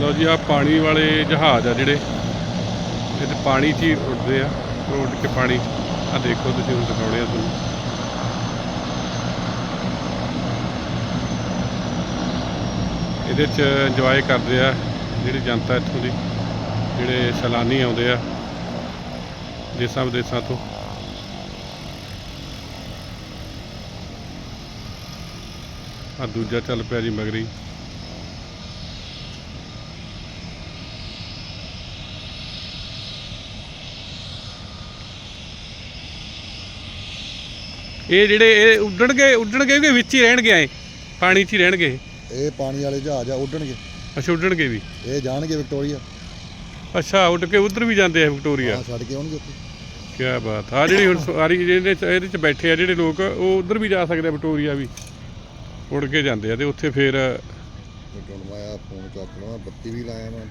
ਲਓ ਜੀ ਆ ਪਾਣੀ ਵਾਲੇ ਜਹਾਜ਼ ਆ ਜਿਹੜੇ। ਇਹ ਪਾਣੀ 'ਚ ਹੀ ਉੱਡਦੇ ਆ ਉੱਡ ਕੇ ਪਾਣੀ ਆ ਦੇਖੋ ਤੁਸੀਂ ਹੁਣ ਦਿਖਾਉਣੇ ਆ ਤੁਹਾਨੂੰ। ਇਹਦੇ 'ਚ ਇੰਜੋਏ ਕਰਦੇ ਆ ਜਿਹੜੀ ਜਨਤਾ ਇੱਥੋਂ ਦੀ, ਜਿਹੜੇ ਸੈਲਾਨੀ ਆਉਂਦੇ ਆ, ਦੇਸਾਂ ਵਿਦੇਸਾਂ ਤੋਂ। ਆ ਦੂਜਾ ਚੱਲ ਪਿਆ ਜੀ ਮਗਰੀ। ਇਹ ਜਿਹੜੇ ਇਹ ਉੱਡਣਗੇ ਉੱਡਣਗੇ ਕਿ ਵਿੱਚ ਹੀ ਰਹਿਣਗੇ ਐ? ਪਾਣੀ 'ਚ ਹੀ ਰਹਿਣਗੇ ਇਹ? ਪਾਣੀ ਵਾਲੇ ਜਹਾਜ਼ ਆ ਉੱਡਣਗੇ। ਅੱਛਾ ਉੱਡਣਗੇ ਵੀ? ਇਹ ਜਾਣਗੇ ਵਿਕਟੋਰੀਆ। ਅੱਛਾ ਉੱਡ ਕੇ ਉਧਰ ਵੀ ਜਾਂਦੇ ਆ ਵਿਕਟੋਰੀਆ? ਆ ਛੱਡ ਕੇ ਆਉਣਗੇ ਉੱਥੇ। ਕੀ ਬਾਤ ਆ ਜਿਹੜੀ ਹੁਣ ਸਵਾਰੀ ਜਿਹਦੇ ਚ ਇਹਦੇ ਚ ਬੈਠੇ ਆ ਜਿਹੜੇ ਲੋਕ ਉਹ ਉਧਰ ਵੀ ਜਾ ਸਕਦੇ ਆ ਵਿਕਟੋਰੀਆ ਵੀ? ਉੜ ਕੇ ਜਾਂਦੇ ਆ ਤੇ ਉੱਥੇ ਫੇਰ ਫੋਨ ਚੱਕਣਾ ਬੱਤੀ ਵੀ ਲਾਇਆ ਮੈਂ।